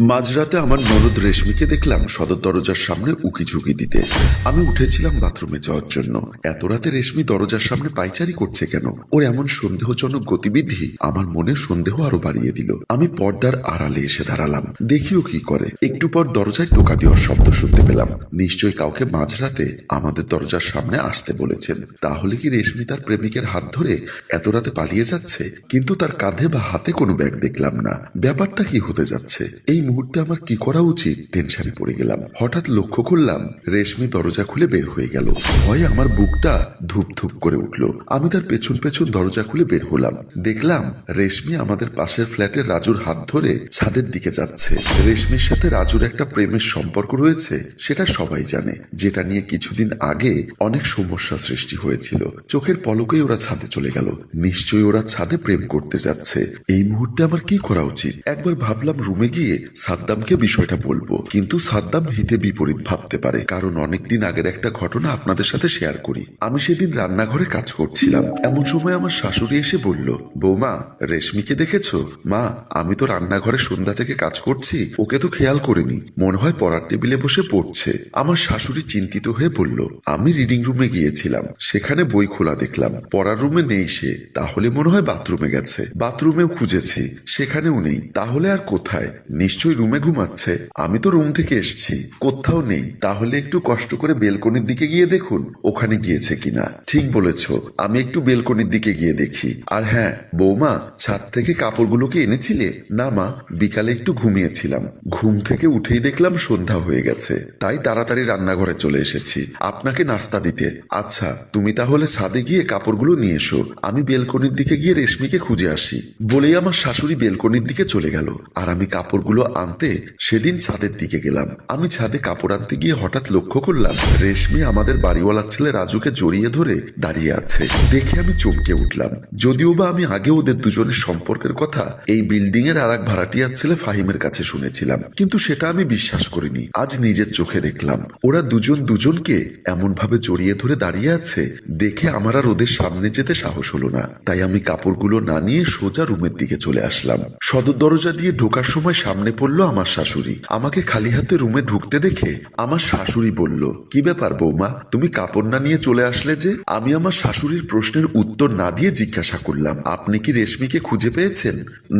মাঝরাতে আমার ননদ রেশমিকে দেখলাম সদর দরজার সামনে উকি ঝুঁকি দিতে। আমি উঠেছিলাম বাথরুমে যাওয়ার জন্য। এত রাতে রেশমি দরজার সামনে পাইচারি করছে কেন? ওর এমন সন্দেহজনক গতিবিধি আমার মনে সন্দেহ আরও বাড়িয়ে দিল। আমি পর্দার আড়ালে এসে দাঁড়ালাম। দেখিও কি করে। একটু পর দরজায় টোকা দেওয়ার শব্দ শুনতে পেলাম। নিশ্চয়ই কাউকে মাঝরাতে আমাদের দরজার সামনে আসতে বলেছেন। তাহলে কি রেশমি তার প্রেমিকের হাত ধরে এত রাতে পালিয়ে যাচ্ছে? কিন্তু তার কাঁধে বা হাতে কোনো ব্যাগ দেখলাম না। ব্যাপারটা কি হতে যাচ্ছে? এই মুহূর্তে আমার কি করা উচিত? টেনশনে পড়ে গেলাম। হঠাৎ লক্ষ্য করলাম, রেশমি দরজা খুলে বের হয়ে গেল। ভয়ে আমার বুকটা ধুপ ধুপ করে উঠল। আমি তার পেছন পেছন দরজা খুলে বের হলাম। দেখলাম, রেশমি আমাদের পাশের ফ্ল্যাটের রাজুর হাত ধরে ছাদের দিকে যাচ্ছে। রেশমির সাথে রাজুর একটা প্রেমের সম্পর্ক রয়েছে, সেটা সবাই জানে, যেটা নিয়ে কিছুদিন আগে অনেক সমস্যা সৃষ্টি হয়েছিল। চোখের পলকেই ওরা ছাদে চলে গেল। নিশ্চয়ই ওরা ছাদে প্রেম করতে যাচ্ছে। এই মুহূর্তে আমার কি করা উচিত? একবার ভাবলাম রুমে গিয়ে সাদ্দামকে বিষয়টা বলব। কিন্তু সাদ্দাম হিতে বিপরীত ভাবতে পারে। কারণ অনেকদিন আগের একটা ঘটনা আপনাদের সাথে শেয়ার করি। আমি সেদিন রান্নাঘরে কাজ করছিলাম। এমন সময় আমার শাশুড়ি এসে বলল, বৌমা, রেশমিকে দেখেছ? মা, আমি তো রান্নাঘরে সন্ধ্যা থেকে কাজ করছি। ওকে তো খেয়াল করিনি। মনে হয় পড়ার টেবিলে বসে পড়ছে। আমার শাশুড়ি চিন্তিত হয়ে বলল, আমি রিডিং রুমে গিয়েছিলাম। সেখানে বই খোলা দেখলাম। পড়ার রুমে নেই সে। তাহলে মনে হয় বাথরুমে গেছে। বাথরুমেও খুঁজেছি। সেখানেও নেই। তাহলে আর কোথায়? নিশ্চয়ই রুমে ঘুমাচ্ছে। আমি তো রুম থেকে এসেছি। কোথাও নেই। তাহলে একটু কষ্ট করে বেলকনির দিকে গিয়ে দেখুন, ওখানে গিয়েছে কিনা। ঠিক বলেছ, আমি একটু বেলকনির দিকে গিয়ে দেখি। আর হ্যাঁ বৌমা, ছাদ থেকে কাপড়গুলোকে এনেছিলে? না মা, বিকালে একটু ঘুমিয়েছিলাম। ঘুম থেকে উঠেই দেখলাম সন্ধ্যা হয়ে গেছে। তাই তাড়াতাড়ি রান্নাঘরে চলে এসেছি। আপনাকে নাস্তা দিতে। আচ্ছা তুমি তাহলে ছাদে গিয়ে কাপড়গুলো নিয়ে এসো। আমি বেলকনির দিকে গিয়ে রেশমিকে খুঁজে আসি। বলেই আমার শাশুড়ি বেলকনির দিকে চলে গেল। আর আমি কাপড়গুলো আনতে সেদিন ছাদের দিকে গেলাম। আমি ছাদে কাপড় আনতে গিয়ে হঠাৎ লক্ষ্য করলাম, রেশমি আমাদের বাড়িওয়ালার ছেলে রাজুকে জড়িয়ে ধরে দাঁড়িয়ে আছে। দেখে আমি চমকে উঠলাম। যদিও বা আমি আগে ওদের দুজনের সম্পর্কের কথা এই বিল্ডিং এর আর এক ভাড়াটিয়ার ছেলে ফাহিমের কাছে শুনেছিলাম, কিন্তু সেটা আমি বিশ্বাস করিনি। আজ নিজের চোখে দেখলাম, ওরা দুজন দুজনকে এমন ভাবে জড়িয়ে ধরে দাঁড়িয়ে আছে, দেখে আমার আর ওদের সামনে যেতে সাহস হলো না। তাই আমি কাপড়গুলো না নিয়ে সোজা রুমের দিকে চলে আসলাম। সদর দরজা দিয়ে ঢোকার সময় সামনে পড়ল আমার শাশুড়ি, আমাকে খালি হাতে রুমে ঢুকতে দেখে আমার শাশুড়ি বলল, কি ব্যাপার বৌমা, তুমি কাপড় না নিয়ে চলে আসলে যে? আমি আমার শাশুড়ির প্রশ্নের উত্তর না দিয়ে জিজ্ঞাসা করলাম, আপনি কি রেশমিকে খুঁজে পেয়েছেন?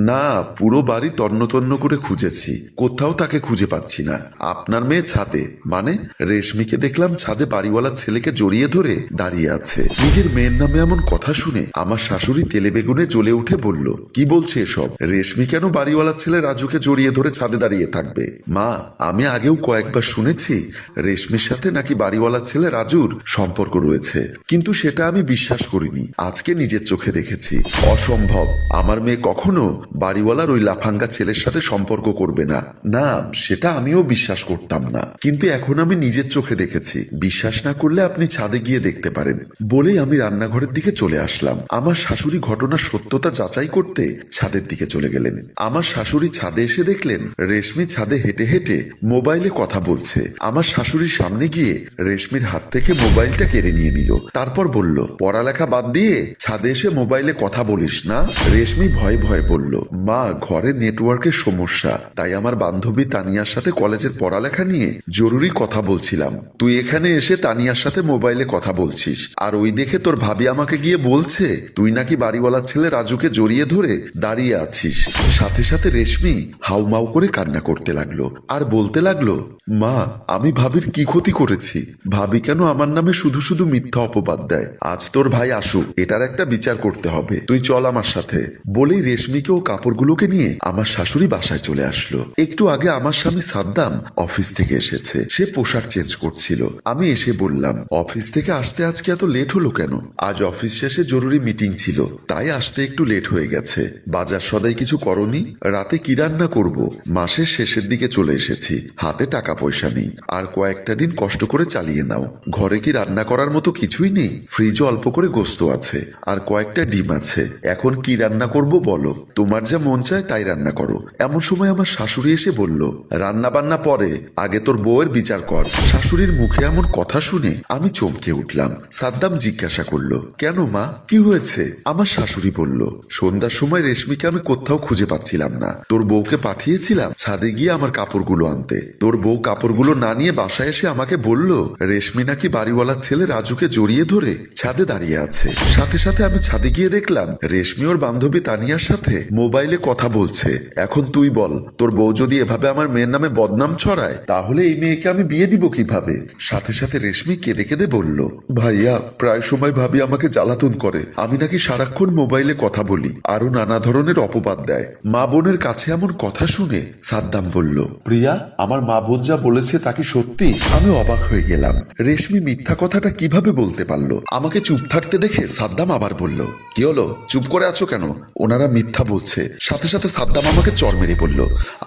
না, পুরো বাড়ি তন্ন তন্ন করে খুঁজেছি, কোথাও তাকে খুঁজে পাচ্ছি না, আপনার মেয়ে ছাদে মানে রেশমিকে দেখলাম ছাদে বাড়িওয়ালার ছেলেকে জড়িয়ে ধরে দাঁড়িয়ে আছে। নিজের মেয়ের নামে এমন কথা শুনে আমার শাশুড়ি তেলে বেগুনে জ্বলে উঠে বলল, কি বলছে এসব? রেশমি কেন বাড়িওয়ালার ছেলে রাজুকে জড়িয়ে ধরে ছাদে দাঁড়িয়ে থাকবে। মা, আমি আগেও কয়েকবার শুনেছি, রেশমির সাথে নাকি বাড়িওয়ালার ছেলে রাজুর সম্পর্ক রয়েছে। কিন্তু সেটা আমি বিশ্বাস করিনি। আজকে নিজের চোখে দেখেছি। অসম্ভব। আমার মেয়ে কখনো বাড়িওয়ালার ওই লাফাঙ্গা ছেলের সাথে সম্পর্ক করবে না। না, সেটা আমিও বিশ্বাস করতাম না। কিন্তু এখন আমি নিজের চোখে দেখেছি। বিশ্বাস না করলে আপনি ছাদে গিয়ে দেখতে পারেন। বলেই আমি রান্নাঘরের দিকে চলে আসলাম। আমার শাশুড়ি ঘটনার সত্যতা যাচাই করতে ছাদের দিকে চলে গেলেন। আমার শাশুড়ি ছাদে এসে দেখলেন রেশমি ছাদে হেঁটে হেঁটে মোবাইলে কথা বলছে। আমার শাশুড়ির সামনে গিয়ে রেশমির হাত থেকে মোবাইলটা কেড়ে নিয়ে নিল। তারপর বলল, পড়ালেখা বাদ দিয়ে ছাদে এসে মোবাইলে কথা বলিস না? রেশমি ভয়ে ভয় বলল, মা, ঘরে নেটওয়ার্কের সমস্যা। তাই আমার বান্ধবী তানিয়ার সাথে কলেজের পড়ালেখা নিয়ে জরুরি কথা বলছিলাম। তুই এখানে এসে তানিয়ার সাথে মোবাইলে কথা বলছিস। আর ওই দেখে তোর ভাবি আমাকে গিয়ে বলছে, তুই নাকি বাড়িওয়ালার ছেলে রাজুকে জড়িয়ে ধরে দাঁড়িয়ে আছিস। সাথে সাথে রেশমি হাউমাউ করে কান্না করতে লাগল। আর বলতে লাগল, মা, আমি ভাবির কি ক্ষতি করেছি? ভাবি কেন আমার নামে শুধু শুধু মিথ্যা অপবাদ দেয়? আজ তোর ভাই আসুক, এটার একটা বিচার করতে হবে। তুই চল আমার সাথে। বলেই রেশমিকে ও কাপড়গুলোকে নিয়ে আমার শাশুড়ি বাসায় চলে আসলো। একটু আগে আমার স্বামী সাদ্দাম অফিস থেকে এসেছে। সে পোশাক চেঞ্জ করছিল। আমি এসে বললাম, অফিস থেকে আসতে আজকে এত লেট হলো কেন? আজ অফিস শেষে জরুরি মিটিং ছিল, তাই আসতে একটু লেট হয়ে গেছে। বাজার সদাই কিছু করনি? রাতে কি রান্না করব? মাসের শেষের দিকে চলে এসেছি। হাতে টাকা পয়সা নেই। আর কয়েকটা দিন কষ্ট করে চালিয়ে নাও। ঘরে কি রান্না করার মতো কিছুই নেই? ফ্রিজে অল্প করে গোস্ত আছে। আর কয়েকটা ডিম আছে। এখন কি রান্না করব বলো? তোমার যা মন চায় তাই রান্না করো। এমন সময় আমার শাশুড়ি এসে বলল রান্না বান্না পরে। আগে তোর বউয়ের বিচার কর। শাশুড়ির মুখে এমন কথা শুনে আমি চমকে উঠলাম। সাদ্দাম জিজ্ঞাসা করল, কেন মা? কি হয়েছে? আমার শাশুড়ি বলল, সন্ধ্যার সময় রেশমিকে আমি কোথাও খুঁজে পাচ্ছিলাম না। তোর বউকে পাঠিয়েছি গিয়েছিলাম ছাদে গিয়ে আমার কাপড়গুলো আনতে। তোর বউ কাপড়গুলো না নিয়ে বাসায় এসে আমাকে বলল, রেশমি নাকি বাড়িওয়ালার ছেলে রাজুকে জড়িয়ে ধরে ছাদে দাঁড়িয়ে আছে। সাথে সাথে আমি ছাদে গিয়ে দেখলাম, রেশমি ওর বান্ধবী তানিয়ার সাথে মোবাইলে কথা বলছে। এখন তুই বল, তোর বউ যদি এভাবে আমার মেয়ের নামে বদনাম ছড়ায়, তাহলে এই মেয়েকে আমি বিয়ে দিব কীভাবে? সাথে সাথে রেশমি কেঁদে কেঁদে বলল, ভাইয়া, প্রায় সময় ভাবি আমাকে জ্বালাতন করে। আমি নাকি সারাক্ষণ মোবাইলে কথা বলি আরও নানা ধরনের অপবাদ দেয়। মা বোনের কাছে এমন কথা শুনে সাদ্দাম বলল, প্রিয়া, আমার মা বোন যা বলেছে তা কি সত্যি? আমি অবাক হয়ে গেলাম। রেশমি মিথ্যা কথাটা কীভাবে বলতে পারল? আমাকে চুপ থাকতে দেখে সাদ্দাম আবার বলল, কি হলো? চুপ করে আছো কেন? ওনারা মিথ্যা বলছে। সাথে সাথে সাদ্দাম আমাকে চর মেরে বলল,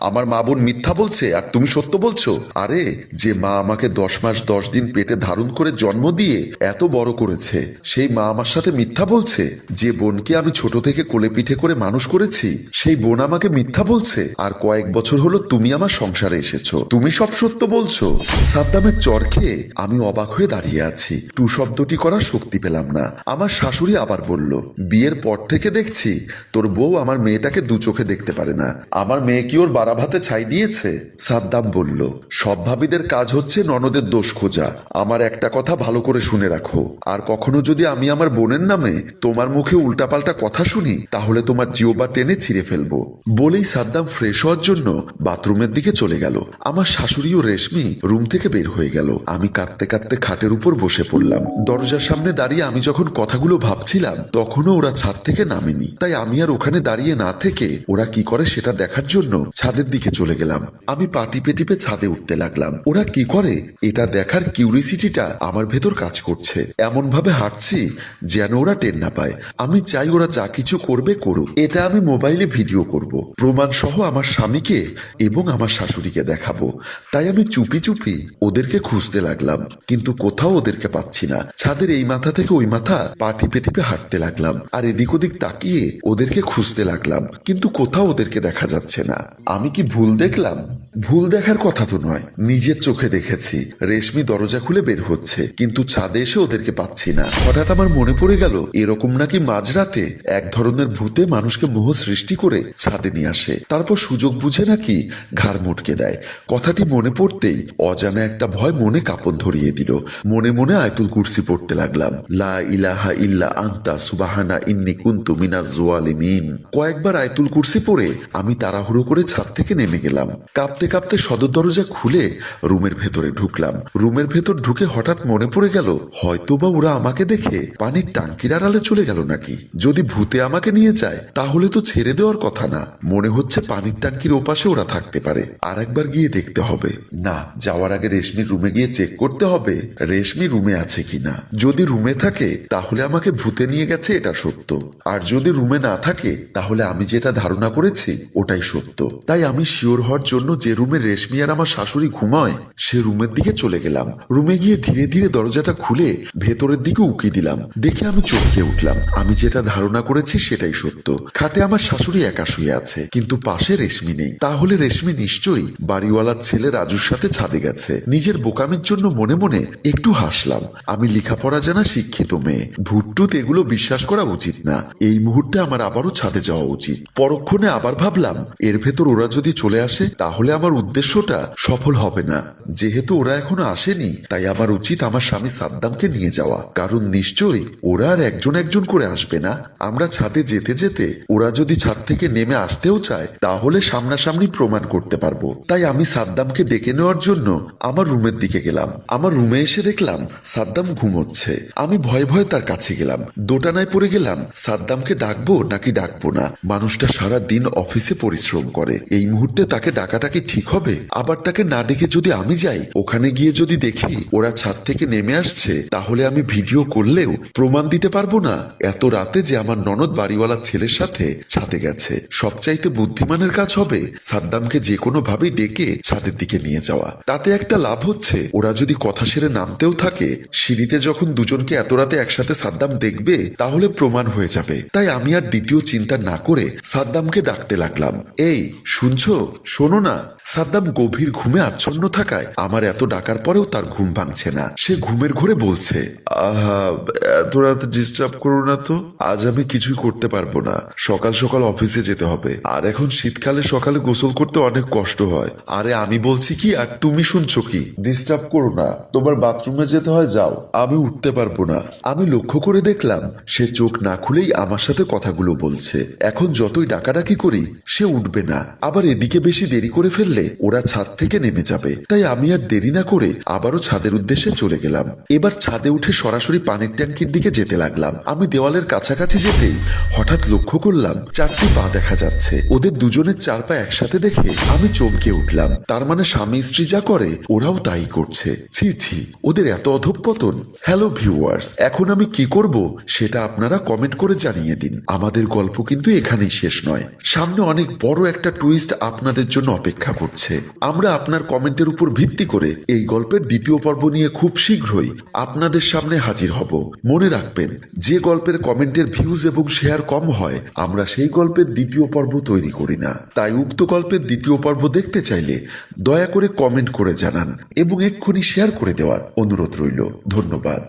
আমার মা বোন মিথ্যা বলছে আর তুমি সত্য বলছো? আরে, যে মা আমাকে দশ মাস দশ দিন পেটে ধারণ করে জন্ম দিয়ে এত বড় করেছে, সেই মা আমার সাথে মিথ্যা বলছে? যে বোনকে আমি ছোট থেকে কোলে পিঠে করে মানুষ করেছি, সেই বোন আমাকে মিথ্যা বলছে? আর কয়েক বছর হলো তুমি আমার সংসারে এসেছ। তুমি সব সত্য বলছো। সাদ্দামের চর খেয়ে আমি অবাক হয়ে দাঁড়িয়ে আছি। টু শব্দটি করার শক্তি পেলাম না। আমার শাশুড়ি আবার বলল, বিয়ের পর থেকে দেখছি তোর বউ আমার মেয়েটাকে দু চোখে দেখতে পারে না। আমার মেয়ে কি ওর বাড়া ভাতে ছাই দিয়েছে? সাদ্দাম বলল সব ভাবিদের কাজ হচ্ছে ননদের দোষ খোঁজা। আমার একটা কথা ভালো করে শুনে রাখো। আর কখনো যদি আমি আমার বোনের নামে তোমার মুখে উল্টাপাল্টা কথা শুনি, তাহলে তোমার জিওবা টেনে ছিঁড়ে ফেলব। বলেই সাদ্দাম ফ্রেশ হওয়ার জন্য বাথরুমের দিকে চলে গেল। আমার শাশুড়ি ও রেশমি রুম থেকে বের হয়ে গেল। আমি কাঁদতে কাঁদতে খাটের উপর বসে পড়লাম। দরজার সামনে দাঁড়িয়ে আমি যখন কথাগুলো ভাবছিলাম, তখনও ওরা ছাদ থেকে নামেনি। তাই আমি আর ওখানে দাঁড়িয়ে না থেকে ওরা কি করে সেটা দেখার জন্য ছাদের দিকে চলে গেলাম। আমি পা টিপে টিপে ছাদে উঠতে লাগলাম। ওরা কি করে? এটা দেখার কিউরিসিটিটা আমার ভেতর কাজ করছে। এমন ভাবে হাঁটছি যেন ওরা টের না পায়। আমি চাই ওরা যা কিছু করবে করুক। এটা আমি মোবাইলে ভিডিও করব। প্রমাণ সহ আমার স্বামীকে এবং আমার শাশুড়িকে দেখাবো। তাই আমি চুপি চুপি ওদেরকে খুঁজতে লাগলাম, কিন্তু কোথাও ওদেরকে পাচ্ছি না। ছাদের এই মাথা থেকে ওই মাথা পা টিপে টিপে হাঁটতে লাগলাম, আর এদিক ওদিক তাকিয়ে ওদেরকে খুঁজতে লাগলাম, কিন্তু কোথাও ওদেরকে দেখা যাচ্ছে না। আমি কি ভুল দেখলাম? ভুল দেখার কথা তো নয়। নিজের চোখে দেখেছি। রেশমি দরজা খুলে বের হচ্ছে, কিন্তু ছাদে এসে ওদেরকে পাচ্ছি না। হঠাৎ আমার মনে পড়ে গেল, এরকম নাকি মাঝরাতে এক ধরনের ভূতে মানুষকে মোহ সৃষ্টি করে ছাদে নিয়ে আসে। তারপর সুযোগ বুঝে নাকি ঘাড় মোটকে দেয়। কথাটি মনে পড়তেই অজানা একটা ভয় মনে কাপড় ধরিয়ে দিল। মনে মনে আয়তুল কুরসি পড়তে লাগলাম। লা ইলাহা ইল্লা আন্তা সুবাহানা ইন্নি কুন্তু মিনাজ জোয়ালিমিন। কয়েকবার আয়তুল কুরসি পড়ে আমি তাড়াহুড়ো করে ছাদ থেকে নেমে গেলাম। কাঁপতে কাঁপতে সদর দরজা খুলে রুমের ভেতরে ঢুকলাম। রুমের ভেতর ঢুকে হঠাৎ মনে পড়ে গেল, হয়তোবা ওরা আমাকে দেখে পানির টাঙ্কির আড়ালে চলে গেল নাকি? যদি ভূতে আমাকে নিয়ে যায়, তাহলে তো ছেড়ে দেওয়ার কথা না। মনে হচ্ছে পানির টাঙ্কির ওপাশে ওরা থাকতে পারে। আর একবার গিয়ে দেখতে হবে। না, যাওয়ার আগে রেশমির রুমে গিয়ে চেক করতে হবে, রেশমি রুমে আছে কিনা। যদি রুমে থাকে, তাহলে আমাকে ভূতে নিয়ে গেছে, এটা সত্য। আর যদি রুমে না থাকে, তাহলে আমি যেটা ধারণা করেছি, ওটাই সত্য। তাই আমি শিওর হওয়ার জন্য যে রুমে রেশমি আর আমার শাশুড়ি ঘুমায়, সে রুমের দিকে চলে গেলাম। রুমে গিয়ে ধীরে ধীরে দরজাটা খুলে ভেতরের দিকে উকি দিলাম। দেখে আমি চমকে উঠলাম। আমি যেটা ধারণা করেছি সেটাই সত্য। খাটে আমার শাশুড়ি একা শুয়ে আছে, কিন্তু পাশে রেশমি নেই। তাহলে রেশমি নিশ্চয়ই বাড়িওয়ালার ছেলে রাজুর সাথে ছাদে গেছে। নিজের বোকামির জন্য মনে মনে একটু হাসলাম। আমি লেখাপড়া জানা শিক্ষিত মেয়ে। ভুট্টুত এগুলো বিশ্বাস করা উচিত না। এই মুহূর্তে আমার আবারও ছাদে যাওয়া উচিত। পরক্ষণে আবার ভাবলাম, এর ভেতর ওরা যদি চলে আসে, তাহলে আমার উদ্দেশ্যটা সফল হবে না। যেহেতু ওরা এখনও আসেনি, তাই আমার উচিত আমার স্বামী সাদ্দামকে নিয়ে যাওয়া। কারণ নিশ্চয়ই ওরা আর একজন একজন করে আসবে না। আমরা ছাদে যেতে যেতে ওরা যদি ছাদ থেকে নেমে আসতেও চায়, তাহলে সামনাসামনি প্রমাণ করতে পারব। তাই আমি সাদ্দামকে ডেকে নেওয়ার জন্য আমার রুমের দিকে গেলাম। আমার রুমে এসে দেখলাম সাদ্দাম ঘুমোচ্ছে। আমি ভয়ে ভয়ে তার কাছে গেলাম। দোটানায় পড়ে গেলাম, সাদ্দামকে ডাকবো নাকি ডাকবো না? মানুষটা সারা দিন অফিসে পরিশ্রম করে। এই মুহূর্তে তাকে ডাকাটা কি ঠিক হবে। আবার তাকে না ডেকে যদি আমি যাই, ওখানে গিয়ে যদি দেখি ওরা ছাদ থেকে নেমে আসছে, তাহলে আমি ভিডিও করলেও প্রমাণ দিতে পারব না। এত রাতে যে আমার ননদ বাড়িওয়ালার ছেলের সাথে ছাদে গেছে। সবচাইতে বুদ্ধিমানের কাজ হবে সাদ্দামকে যে কোনো ভাবে ডেকে ছাদের দিকে নিয়ে যাওয়া। তাতে একটা লাভ হচ্ছে, ওরা যদি কথা সেরে নামতেও থাকে, সিঁড়িতে যখন দুজনকে এত রাতে একসাথে সাদ্দাম দেখবে, তাহলে প্রমাণ হয়ে যাবে। তাই আমি আর দ্বিতীয় চিন্তা না করে সাদ্দামকে ডাকতে লাগলাম। এই, শুনছো? শোনো না সাদ্দাম গভীর ঘুমে আচ্ছন্ন থাকায় আমার এত ডাকার পরেও তার ঘুম ভাঙছে না। সে ঘুমের ঘরে বলছে এত রাত ডিস্টার্ব করো না তো। আজ আমি কিছুই করতে পারব না। সকাল সকাল অফিসে যেতে হবে। আর এখন শীতকালে সকালে গোসল করতে অনেক কষ্ট হয়। আরে আমি বলছি কি, আর তুমি শুনছো কি? ডিস্টার্ব করো না। তোমার বাথরুমে যেতে হয়, যাও। আমি উঠতে পারব না। আমি লক্ষ্য করে দেখলাম, সে চোখ না খুলেই আমার সাথে কথাগুলো বলছে। এখন যতই ডাকাডাকি করি, সে উঠবে না। আবার এদিকে বেশি দেরি করে ফেললে ওরা ছাদ থেকে নেমে যাবে। তাই আমি আর দেরি না করে আবারও ছাদের উদ্দেশ্যে চলে গেলাম। এবার ছাদে উঠে সরাসরি পানির ট্যাঙ্কির দিকে যেতে লাগলাম। আমি দেওয়ালের কাছাকাছি যেতেই হঠাৎ লক্ষ্য করলাম, চারটি পা দেখা যাচ্ছে। ওদের দুজনের চার পা একসাথে দেখে আমি চমকে উঠলাম। তার মানে স্বামী স্ত্রী যা করে, ওরাও তাই করছে। ছি ছি, ওদের এত অধঃপতন। হ্যালো ভিউয়ার্স এখন আমি কি করব সেটা আপনারা কমেন্ট করে জানিয়ে দিন। আমাদের গল্প কিন্তু এখানেই শেষ নয়। সামনে অনেক বড় একটা টুইস্ট আপনাদের জন্য অপেক্ষা করছে। আমরা আপনার কমেন্টের উপর ভিত্তি করে এই গল্পের দ্বিতীয় পর্ব নিয়ে খুব শীঘ্রই আপনাদের সামনে হাজির হব। মনে রাখবেন, যে গল্পের কমেন্টের ভিউজ এবং শেয়ার কম হয়, আমরা সেই গল্পের দ্বিতীয় পর্ব তৈরি করি না। তাই উক্ত গল্পের দ্বিতীয় পর্ব দেখতে চাইলে দয়া করে কমেন্ট করে জানান এবং এক্ষুনি শেয়ার করে দেওয়ার অনুরোধ রইল। ধন্যবাদ।